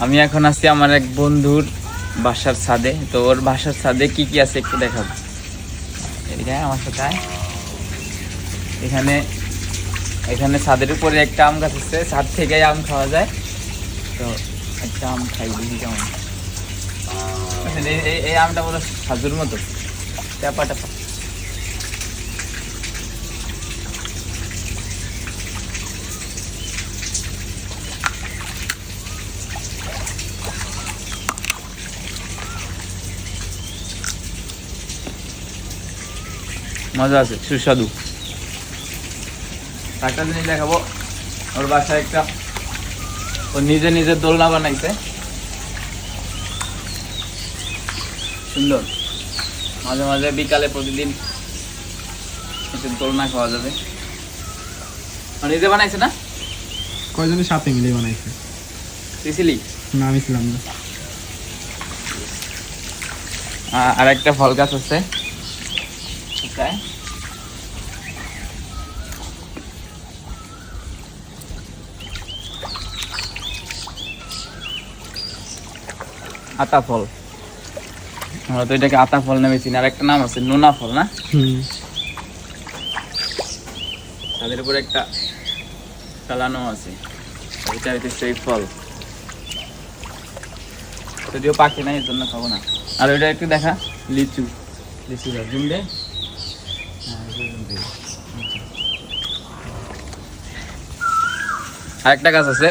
আমি এখন আছি আমার এক বন্ধুর বাসার ছাদে। তো ওর বাসার ছাদে কি কি আছে একটু দেখাবো এদিকে আমার সাথে এখানে এখানে ছাদের উপরে একটা আম গাছ আছে, ছাদ থেকে আম খাওয়া যায়। তো একটা আম খাই দেখি কেমন। এই- আমটা বলো সাজুর মতো। ট্যাপা ট্যাপা মজা আছে সুস্বাদু। একটা জিনিস দেখাবো। ওর বাসায় একটা ও নিজে নিজে দোলনা বানাইছে। সুন্দর। মাঝে মাঝে বিকালে প্রতিদিন একটু দোলনা খাওয়া যাবে। নিজে বানাইছে না? কয়জনের সাথে মিলে বানাইছে? সিসিলি? না আমি ছিলাম না। আর একটা ফল গাছ আছে। কোথায়? আতা ফল আমরা তো এটাকে আতা ফল নামে চিনি আর একটা নাম আছে নোনা ফল না তাদের উপরে একটা চালানো আছে। এটা হচ্ছে সেই ফল। যদিও পাখি নাই এর জন্য খাব না। আর ওইটা একটু দেখা লিচু। লিচু জুম দে হ্যাঁ, এটা zoom দে। আর একটা গাছ আছে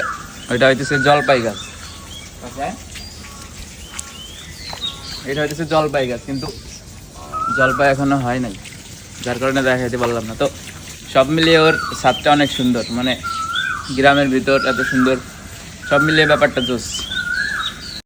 ওইটা হইতেছে জলপাই গাছ। এটা হইতেছে জলপাই গাছ কিন্তু জলপাই এখনও হয় নাই। যার কারণে দেখাইতে পারলাম না। তো সব মিলিয়ে ওর স্বাদটা অনেক সুন্দর মানে গ্রামের ভিতর এত সুন্দর সব মিলিয়ে ব্যাপারটা জোস।